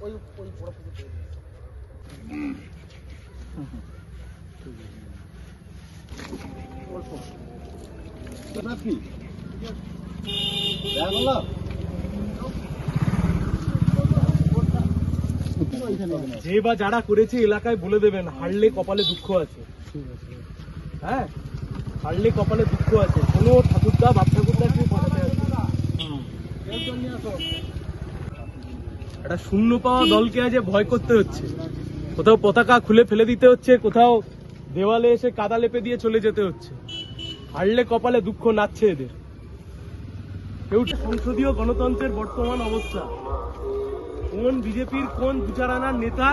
ওই ওই বড় পুকুর যে বা যারা করেছে এলাকায় বলে দেবেন, হারলে কপালে দুঃখ আছে। হ্যাঁ? হারলে কপালে দুঃখ আছে। কোনো ঠাকুরদা, বাপ ঠাকুরদা কেউ একটা শূন্য পাওয়া দলকে আজ ভয় করতে হচ্ছে। কোথাও পতাকা খুলে ফেলে দিতে হচ্ছে, কোথাও দেওয়ালে এসে কাদা লেপে দিয়ে চলে যেতে হচ্ছে। হারলে কপালে দুঃখ নাচ্ছে এদের। কেউ সংসদীয় গণতন্ত্রের বর্তমান অবস্থা? কোন বিজেপির কোন বিচারানার নেতা?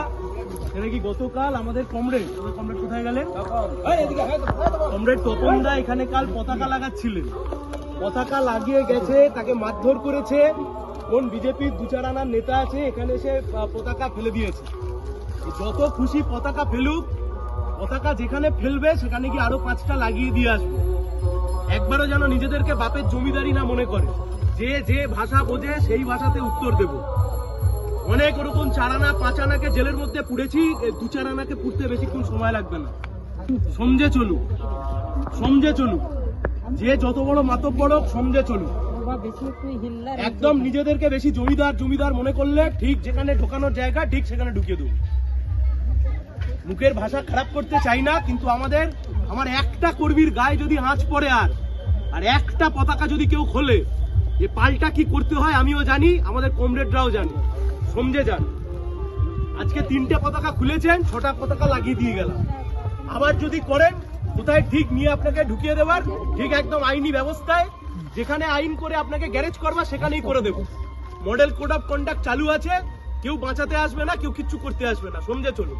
কি গতকাল আমাদের কমরেড? কমরেড কোথায় গেলেন? কমরেড তপন দা এখানে কাল পতাকা লাগাচ্ছিলেন। পতাকা লাগিয়ে গেছে তাকে মারধর করেছে। কোন বিজেপির দুচারানার নেতা আছে এখানে এসে পতাকা ফেলে দিয়েছে। যত খুশি পতাকা ফেলুক পতাকা যেখানে ফেলবে, সেখানে গিয়ে আরও পাঁচটা লাগিয়ে দিয়ে আসবে। একবারও যেন নিজেদেরকে বাপের জমিদারি না মনে করে। যে যে ভাষা বোঝে, সেই ভাষাতে উত্তর দেব। অনেক ওরকম চারানা, পাঁচানাকে জেলের মধ্যে পুড়েছি দু চারানাকে পুড়তে বেশিক্ষণ সময় লাগবে না। সমঝে চলু সমঝে চলু যে যত বড় মাতব বড় সমঝে চলুক। একদম নিজেদেরকে বেশি জমিদার জমিদার মনে করলে ঠিক যেখানে ঢোকানোর জায়গা, ঠিক সেখানে ঢুকিয়ে দেবো। মুখের ভাষা খারাপ করতে চাই না, কিন্তু আমাদের, আমার একটা কর্মীর গায়ে যদি আঁচ পড়ে আর আর একটা পতাকা যদি কেউ খোলে যে পাল্টা কি করতে হয় আমিও জানি, আমাদের কমরেডরাও জানি সমঝে যান আজকে তিনটে পতাকা খুলেছেন, ছটা পতাকা লাগিয়ে দিয়ে গেলাম। আবার যদি করেন, কোথায় ঠিক নিয়ে আপনাকে ঢুকিয়ে দেওয়ার ঠিক একদম আইনি ব্যবস্থায়, যেখানে আইন করে আপনাকে গ্যারেজ করবা সেখানেই করে দেবো। মডেল কোড অফ কন্ডাক্ট চালু আছে, কেউ বাঁচাতে আসবে না, কেউ কিচ্ছু করতে আসবে না। সমঝে চলুন।